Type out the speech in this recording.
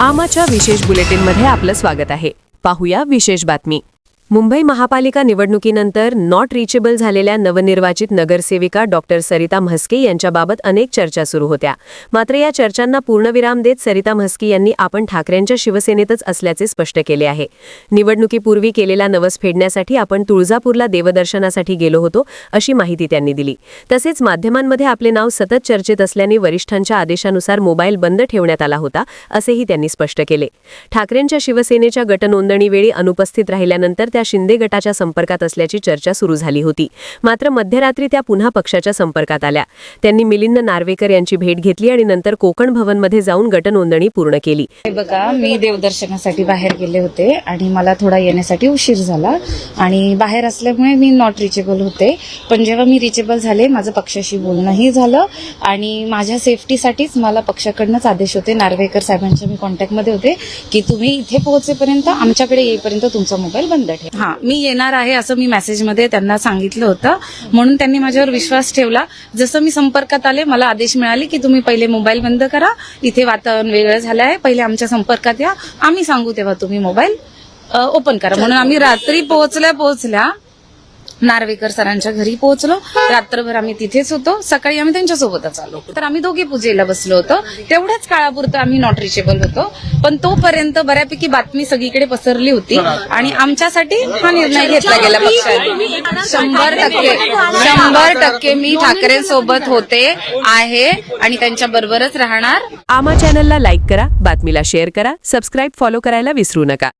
आमाच्या विशेष बुलेटिनमध्ये आपलं स्वागत आहे. पाहूया विशेष बातमी. मुंबई महापालिका निवडणुकीनंतर नॉट रिचेबल झालेल्या नवनिर्वाचित नगरसेविका डॉक्टर सरिता म्हस्के यांच्याबाबत अनेक चर्चा सुरू होत्या. मात्र या चर्चांना पूर्णविराम देत सरिता म्हस्के यांनी आपण ठाकरेंच्या शिवसेनेतच असल्याचे स्पष्ट केले आहे. निवडणुकीपूर्वी केलेला नवस फेडण्यासाठी आपण तुळजापूरला देवदर्शनासाठी गेलो होतो अशी माहिती त्यांनी दिली. तसेच माध्यमांमध्ये आपले नाव सतत चर्चेत असल्याने वरिष्ठांच्या आदेशानुसार मोबाईल बंद ठेवण्यात आला होता असेही त्यांनी स्पष्ट केले. ठाकरेंच्या शिवसेनेच्या गटनोंदणीवेळी अनुपस्थित राहिल्यानंतर त्या शिंदे गटाच्या संपर्कात असल्याची चर्चा सुरू झाली होती. मात्र मध्यरात्री त्या पुन्हा पक्षाच्या संपर्कात आल्या. त्यांनी मिलिंद नार्वेकर यांची भेट घेतली आणि नंतर कोकण भवनमध्ये जाऊन गटनोंदणी पूर्ण केली. बघा मी देवदर्शनासाठी बाहेर गेले होते आणि मला थोडा येण्यासाठी उशीर झाला आणि बाहेर असल्यामुळे मी नॉट रिचेबल होते. पण जेव्हा मी रिचेबल झाले माझं पक्षाशी बोलणंही झालं आणि माझ्या सेफ्टीसाठीच मला पक्षाकडनंच आदेश होते. नार्वेकर साहेबांच्या मी कॉन्टॅक्टमध्ये होते की तुम्ही इथे पोहोचेपर्यंत आमच्याकडे येईपर्यंत तुमचा मोबाईल बंद ठेवा. हा मी येणार आहे असं मी मेसेजमध्ये त्यांना सांगितलं होतं. म्हणून त्यांनी माझ्यावर विश्वास ठेवला. जसं मी संपर्कात आले मला आदेश मिळाले की तुम्ही पहिले मोबाईल बंद करा. इथे वातावरण वेगळं झालं आहे पहिले आमच्या संपर्कात या. आम्ही सांगू तेव्हा तुम्ही मोबाईल ओपन करा. म्हणून आम्ही रात्री पोहोचल्या पोहोचल्या नार्वेकर सरांच्या घरी पोहोचलो. रात्रभर आम्ही तिथेच होतो. सकाळी आम्ही त्यांच्यासोबतच आलो. तर आम्ही दोघे पूजेला बसलो होतो. तेवढ्याच काळापुरतं आम्ही नॉट रिचेबल होतो. पण तोपर्यंत बऱ्यापैकी बातमी सगळीकडे पसरली होती आणि आमच्यासाठी हा निर्णय घेतला गेला पक्षाने. शंभर टक्के शंभर टक्के मी ठाकरेंसोबत होते आहे आणि त्यांच्या बरोबरच राहणार. आमा चॅनलला लाईक करा बातमीला शेअर करा सबस्क्राईब फॉलो करायला विसरू नका.